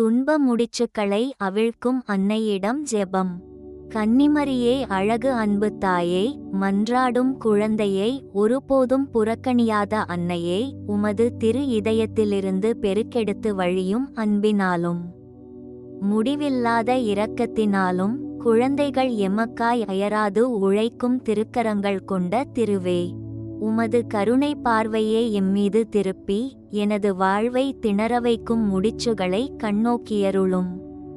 துன்ப முடிச்சுக்களை அவிழ்க்கும் அன்னையிடம் ஜெபம். கன்னிமரியே அழகு அன்பு தாயே மன்றாடும் குழந்தையை ஒருபோதும் புறக்கணியாத அன்னையே உமது திரு இதயத்திலிருந்து பெருக்கெடுத்து வழியும் அன்பினாலும். முடிவில்லாத இரக்கத்தினாலும் குழந்தைகள் எமக்காய் அயராது உழைக்கும் திருக்கரங்கள் கொண்ட திருவே. உமது கருணை பார்வையே எம்மீது திருப்பி எனது வாழ்வை திணற வைக்கும் முடிச்சுகளை கண்ணோக்கியருளும்.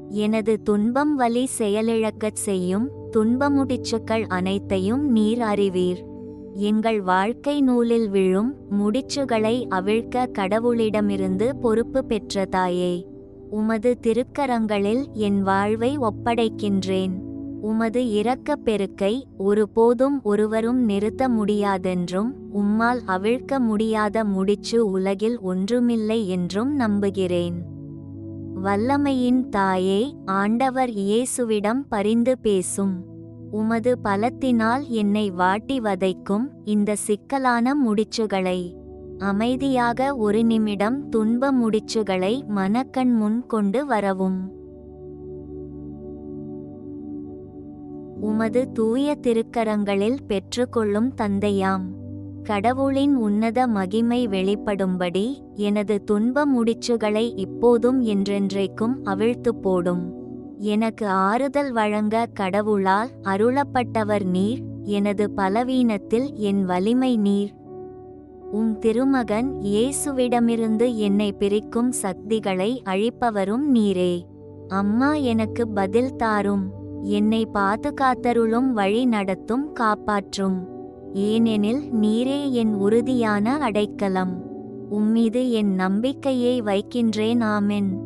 எனது துன்பம் வலி செயலிழக்கச் செய்யும் துன்பமுடிச்சுக்கள் அனைத்தையும் நீர் அறிவீர். எங்கள் வாழ்க்கை நூலில் விழும் முடிச்சுகளை அவிழ்க்க கடவுளிடமிருந்து பொறுப்பு பெற்ற தாயே. உமது திருக்கரங்களில் என் வாழ்வை ஒப்படைக்கின்றேன். உமது இரக்கப் பெருக்கை ஒருபோதும் ஒருவரும் நிறுத்த முடியாதென்றும் உம்மால் அவிழ்க்க முடியாத முடிச்சு உலகில் ஒன்றுமில்லை என்றும் நம்புகிறேன். வல்லமையின் தாயே ஆண்டவர் இயேசுவிடம் பரிந்து பேசும். உமது பலத்தினால் என்னை வாட்டி வதைக்கும் இந்த சிக்கலான முடிச்சுகளை. அமைதியாக ஒரு நிமிடம் துன்ப முடிச்சுகளை மனக்கண் முன் கொண்டு வரவும். உமது தூய திருக்கரங்களில் பெற்றுக்கொள்ளும் தந்தையாம். கடவுளின் உன்னத மகிமை வெளிப்படும்படி எனது துன்ப முடிச்சுகளை இப்போதும் என்றென்றைக்கும் அவிழ்த்து போடும். எனக்கு ஆறுதல் வழங்க கடவுளால் அருளப்பட்டவர் நீர் எனது பலவீனத்தில் என் வலிமை நீர். உம் திருமகன் இயேசுவிடமிருந்து என்னை பிரிக்கும் சக்திகளை அழிப்பவரும் நீரே. அம்மா எனக்கு பதில் தாரும். என்னை பாதுகாத்தருளும் வழி நடத்தும் காப்பாற்றும். ஏனெனில் நீரே என் உறுதியான அடைக்கலம். உம்மீது என் நம்பிக்கையை வைக்கின்றேன் ஆமென்.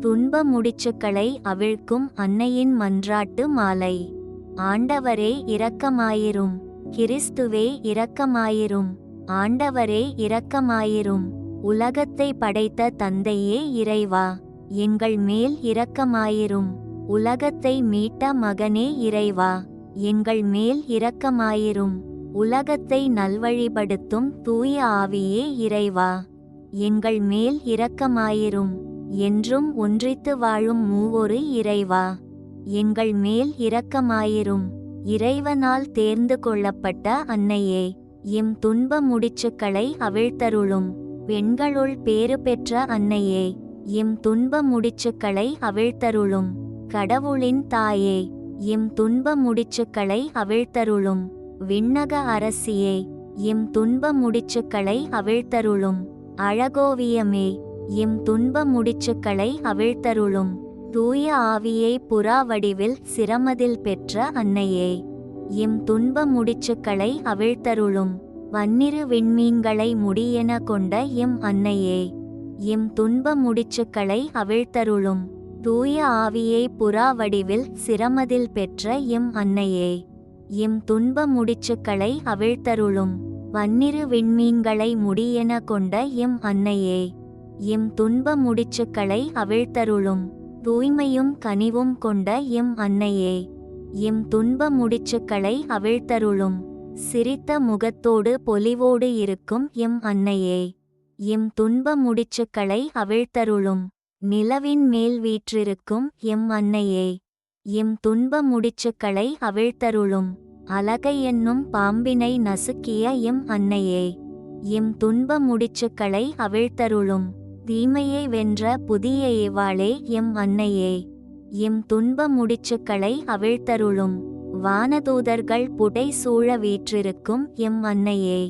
துன்ப முடிச்சுக்களை அவிழ்க்கும் அன்னையின் மன்றாட்டு மாலை. ஆண்டவரே இரக்கமாயிரும். கிறிஸ்துவே இரக்கமாயிரும். ஆண்டவரே இரக்கமாயிரும். உலகத்தை படைத்த தந்தையே இறைவா. எங்கள் மேல் இரக்கமாயிரும். உலகத்தை மீட்ட மகனே இறைவா எங்கள் மேல் இரக்கமாயிரும். உலகத்தை நல்வழிபடுத்தும் தூய ஆவியே இறைவா எங்கள் மேல் இரக்கமாயிரும். என்றும் ஒன்றித்து வாழும் மூவொரு இறைவா எங்கள் மேல் இரக்கமாயிரும். இறைவனால் தேர்ந்து கொள்ளப்பட்ட அன்னையே எம் துன்ப முடிச்சுக்களை அவிழ்த்தருளும். பெண்களுள் பேறு பெற்ற அன்னையே எம் துன்ப முடிச்சுக்களை அவிழ்த்தருளும். கடவுளின் தாயே எம் துன்ப முடிச்சுக்களை அவிழ்த்தருளும். விண்ணக அரசியே எம் துன்ப முடிச்சுக்களை அவிழ்த்தருளும். அழகோவியமே எம் துன்ப முடிச்சுக்களை அவிழ்த்தருளும். தூய ஆவியை புறா வடிவில் சிரமதில் பெற்ற அன்னையே எம் துன்ப முடிச்சுக்களை அவிழ்த்தருளும். வன்னிரு விண்மீன்களை முடியென கொண்ட எம் அன்னையே எம் துன்ப முடிச்சுக்களை அவிழ்த்தருளும். தூய ஆவியை புறா வடிவில் சிரமதில் பெற்ற எம் அன்னையே. எம் துன்ப முடிச்சுக்களை அவிழ்த்தருளும் வன்னிரு விண்மீன்களை முடியென கொண்ட எம் அன்னையே. எம் துன்ப முடிச்சுக்களை அவிழ்த்தருளும் தூய்மையும் கனிவும் கொண்ட எம் அன்னையே. எம் துன்ப முடிச்சுக்களை அவிழ்த்தருளும் சிரித்த முகத்தோடு பொலிவோடு இருக்கும் எம் அன்னையே. எம் துன்ப முடிச்சுக்களை அவிழ்த்தருளும் நிலவின் மேல் வீற்றிருக்கும் எம் அன்னையே எம் துன்ப முடிச்சுக்களை அவிழ்த்தருளும் அலகை என்னும் பாம்பினை நசுக்கிய எம் அன்னையே எம் துன்ப முடிச்சுக்களை அவிழ்த்தருளும் தீமையை வென்ற புதிய ஏவாளே எம் அன்னையே எம் துன்ப முடிச்சுக்களை அவிழ்த்தருளும் வானதூதர்கள் புடை சூழ வீற்றிருக்கும் எம் அன்னையே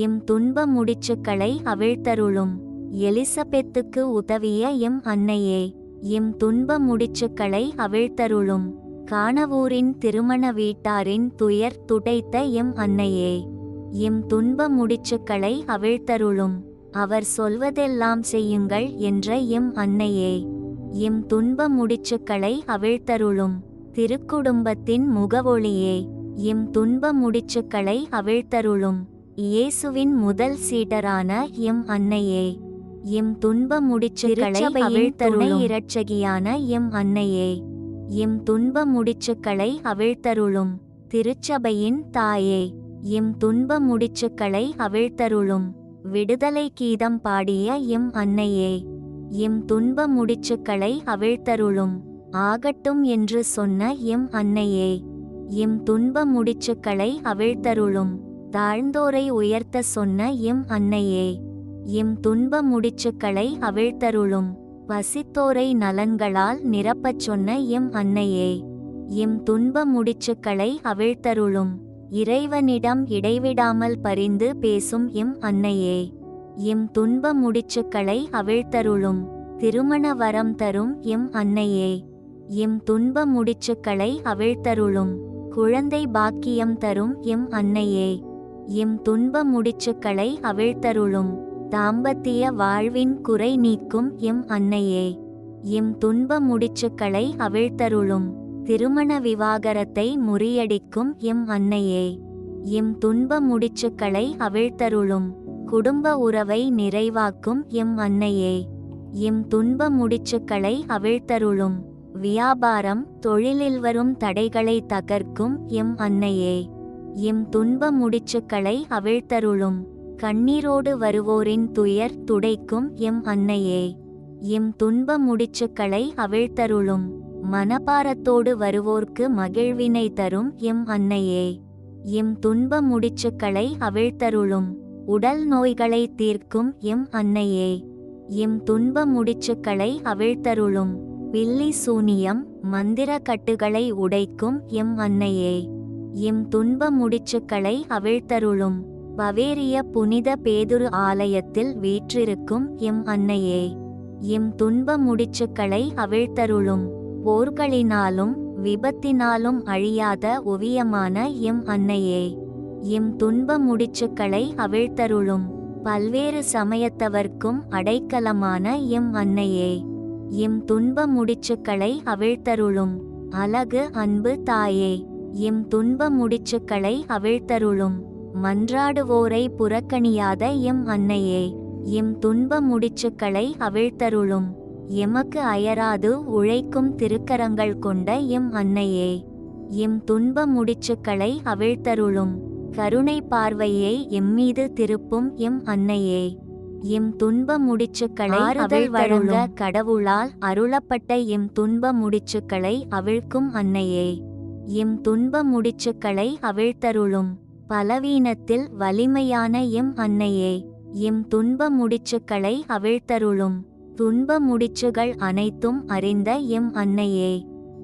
எம் துன்ப முடிச்சுக்களை அவிழ்த்தருளும் எலிசபெத்துக்கு உதவிய எம் அன்னையே எம் துன்ப முடிச்சுக்களை அவிழ்த்தருளும். காணவூரின் திருமண வீட்டாரின் துயர் துடைத்த எம் அன்னையே எம் துன்ப முடிச்சுக்களை அவிழ்த்தருளும். அவர் சொல்வதெல்லாம் செய்யுங்கள் என்ற எம் அன்னையே எம் துன்ப முடிச்சுக்களை அவிழ்த்தருளும். திருக்குடும்பத்தின் முகவொளியே எம் துன்ப முடிச்சுக்களை அவிழ்த்தருளும். இயேசுவின் முதல் சீடரான எம் அன்னையே. எம் துன்ப முடிச்சுக்களை அவிழ்த்தருளும் இரட்சகியான எம் அன்னையே எம் துன்ப முடிச்சுக்களை அவிழ்த்தருளும் திருச்சபையின் தாயே எம் துன்ப முடிச்சுக்களை அவிழ்த்தருளும் விடுதலை கீதம் பாடிய எம் அன்னையே எம் துன்ப முடிச்சுக்களை அவிழ்த்தருளும் ஆகட்டும் என்று சொன்ன எம் அன்னையே எம் துன்ப முடிச்சுக்களை அவிழ்த்தருளும் தாழ்ந்தோரை உயர்த்த சொன்ன எம் அன்னையே. எம் துன்ப முடிச்சுக்களை அவிழ்த்தருளும் பசித்தோரை நலன்களால் நிரப்பச் சொன்ன எம் அன்னையே. எம் துன்ப முடிச்சுக்களை அவிழ்த்தருளும் இறைவனிடம் இடைவிடாமல் பரிந்து பேசும் எம் அன்னையே. எம் துன்ப முடிச்சுக்களை அவிழ்த்தருளும் திருமண வரம் தரும் எம் அன்னையே. எம் துன்ப முடிச்சுக்களை அவிழ்த்தருளும் குழந்தை பாக்கியம் தரும் எம் அன்னையே. எம் துன்ப முடிச்சுக்களை அவிழ்த்தருளும் தாம்பத்திய வாழ்வின் குறை நீக்கும் எம் அன்னையே. எம் துன்ப முடிச்சுக்களை அவிழ்த்தருளும். திருமண விவாகரத்தை முறியடிக்கும் எம் அன்னையே. எம் துன்ப முடிச்சுக்களை அவிழ்த்தருளும். குடும்ப உறவை நிறைவாக்கும் எம் அன்னையே. எம் துன்ப முடிச்சுக்களை அவிழ்த்தருளும். வியாபாரம் தொழிலில் வரும் தடைகளை தகர்க்கும் எம் அன்னையே. எம் துன்ப முடிச்சுக்களை அவிழ்த்தருளும். கண்ணீரோடு வருவோரின் துயர் துடைக்கும் எம் அன்னையே. எம் துன்ப முடிச்சுக்களை அவிழ்த்தருளும் மனபாரத்தோடு வருவோர்க்கு மகிழ்வினை தரும் எம் அன்னையே. எம் துன்ப முடிச்சுக்களை அவிழ்த்தருளும் உடல் நோய்களை தீர்க்கும் எம் அன்னையே. எம் துன்ப முடிச்சுக்களை அவிழ்த்தருளும் வில்லி சூனியம் மந்திர கட்டுகளை உடைக்கும் எம் அன்னையே. எம் துன்ப முடிச்சுக்களை அவிழ்த்தருளும் பவேரிய புனித பேதுரு ஆலயத்தில் வீற்றிருக்கும் எம் அன்னையே. எம் துன்ப முடிச்சுக்களை அவிழ்த்தருளும். போர்களினாலும் விபத்தினாலும் அழியாத ஒவியமான எம் அன்னையே. எம் துன்ப முடிச்சுக்களை அவிழ்த்தருளும். பல்வேறு சமயத்தவர்க்கும் அடைக்கலமான எம் அன்னையே. எம் துன்ப முடிச்சுக்களை அவிழ்த்தருளும். அழகு அன்பு தாயே. எம் துன்ப முடிச்சுக்களை அவிழ்த்தருளும். மன்றாடுவோரை புறக்கணியாத எம் அன்னையே எம் துன்ப முடிச்சுக்களை அவிழ்த்தருளும். எமக்கு அயராது உழைக்கும் திருக்கரங்கள் கொண்ட எம் அன்னையே எம் துன்ப முடிச்சுக்களை அவிழ்த்தருளும். கருணை பார்வையை எம்மீது திருப்பும் எம் அன்னையே எம் துன்ப முடிச்சுக்களை ஆறுதல் வழங்க கடவுளால் அருளப்பட்ட எம் துன்ப முடிச்சுக்களை அவிழ்க்கும் அன்னையே எம் துன்ப முடிச்சுக்களை அவிழ்த்தருளும். பலவீனத்தில் வலிமையான எம் அன்னையே எம் துன்ப முடிச்சுக்களை அவிழ்த்தருளும். துன்ப முடிச்சுகள் அனைத்தும் அறிந்த எம் அன்னையே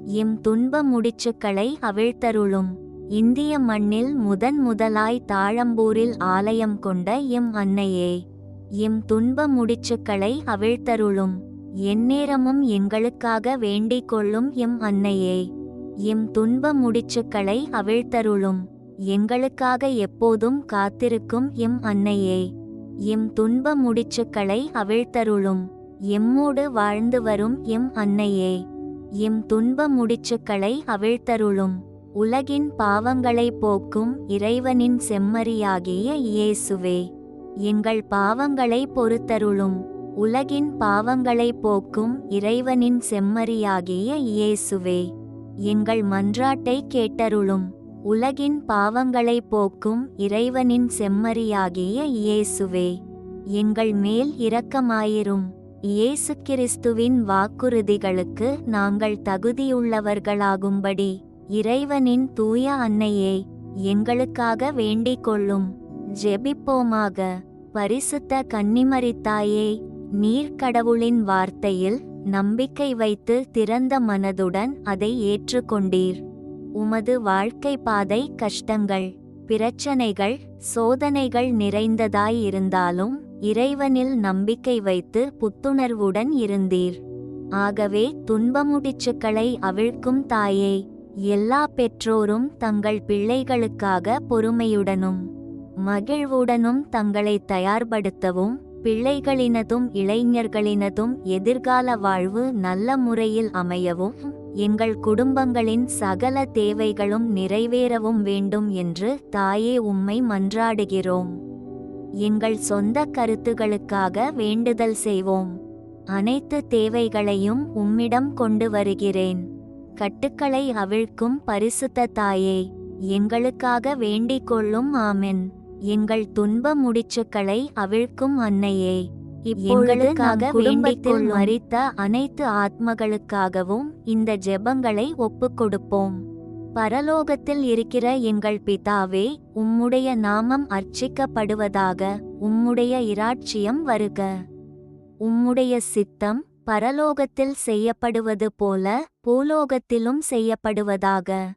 எம் துன்ப முடிச்சுக்களை அவிழ்த்தருளும். இந்திய மண்ணில் முதன் முதலாய் தாழம்பூரில் ஆலயம் கொண்ட எம் அன்னையே எம் துன்ப முடிச்சுக்களை அவிழ்த்தருளும். எந்நேரமும் எங்களுக்காக வேண்டிக் கொள்ளும் எம் அன்னையே எம் துன்ப முடிச்சுக்களை அவிழ்த்தருளும். எங்களுக்காக எப்போதும் காத்திருக்கும் எம் அன்னையே. எம் துன்ப முடிச்சுக்களை அவிழ்த்தருளும் எம்மோடு வாழ்ந்து வரும் எம் அன்னையே. எம் துன்ப முடிச்சுக்களை அவிழ்த்தருளும் உலகின் பாவங்களை போக்கும் இறைவனின் செம்மறியாகிய இயேசுவே. எங்கள் பாவங்களை பொறுத்தருளும். உலகின் பாவங்களை போக்கும் இறைவனின் செம்மறியாகிய இயேசுவே. எங்கள் மன்றாட்டை கேட்டருளும். உலகின் பாவங்களை போக்கும் இறைவனின் செம்மறியாகிய இயேசுவே எங்கள் மேல் இரக்கமாயிரும். இயேசு கிறிஸ்துவின் வாக்குறுதிகளுக்கு நாங்கள் தகுதியுள்ளவர்களாகும்படி இறைவனின் தூய அன்னையே எங்களுக்காக வேண்டிக் கொள்ளும். ஜெபிப்போமாக. பரிசுத்த கன்னிமரித்தாயே நீர் கடவுளின் வார்த்தையில் நம்பிக்கை வைத்து திறந்த மனதுடன் அதை ஏற்றுக்கொண்டீர். உமது வாழ்க்கை பாதை கஷ்டங்கள் பிரச்சனைகள் சோதனைகள் நிறைந்ததாயிருந்தாலும் இறைவனில் நம்பிக்கை வைத்து புத்துணர்வுடன் இருந்தீர். ஆகவே துன்பமுடிச்சுக்களை அவிழ்க்கும் தாயே எல்லா பெற்றோரும் தங்கள் பிள்ளைகளுக்காக பொறுமையுடனும் மகிழ்வுடனும் தங்களை தயார்படுத்தவும் பிள்ளைகளினதும் இளைஞர்களினதும் எதிர்கால வாழ்வு நல்ல முறையில் அமையவும் எங்கள் குடும்பங்களின் சகல தேவைகளும் நிறைவேறவும் வேண்டும் என்று தாயே உம்மை மன்றாடுகிறோம். எங்கள் சொந்த கருத்துகளுக்காக வேண்டுதல் செய்வோம். அனைத்து தேவைகளையும் உம்மிடம் கொண்டு வருகிறேன். கட்டுக்களை அவிழ்க்கும் பரிசுத்த தாயே எங்களுக்காக வேண்டிக் கொள்ளும். ஆமென். எங்கள் துன்ப முடிச்சுக்களை அவிழ்க்கும் அன்னையே. எங்களுக்காக குடும்பத்தில் மரித்த அனைத்து ஆத்மகளுக்காகவும் இந்த ஜெபங்களை ஒப்புக்கொடுப்போம் பரலோகத்தில் இருக்கிற எங்கள் பிதாவே உம்முடைய நாமம் அர்ச்சிக்கப்படுவதாக உம்முடைய இராட்சியம் வருக. உம்முடைய சித்தம் பரலோகத்தில் செய்யப்படுவது போல பூலோகத்திலும் செய்யப்படுவதாக.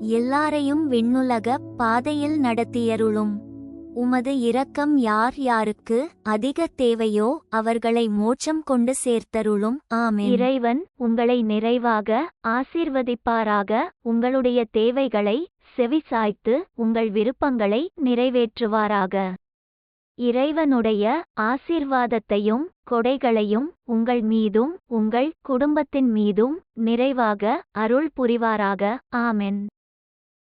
எல்லாரையும் விண்ணுலக பாதையில் நடத்தியருளும். உமது இரக்கம் யார் யாருக்கு அதிக தேவையோ அவர்களை மோட்சம் கொண்டு சேர்த்தருளும். ஆமே இறைவன் உங்களை நிறைவாக ஆசீர்வதிப்பாராக. உங்களுடைய தேவைகளை செவிசாய்த்து உங்கள் விருப்பங்களை நிறைவேற்றுவாராக. இறைவனுடைய ஆசீர்வாதத்தையும் கொடைகளையும் உங்கள் மீதும் உங்கள் குடும்பத்தின் மீதும் நிறைவாக அருள் புரிவாராக. ஆமென்.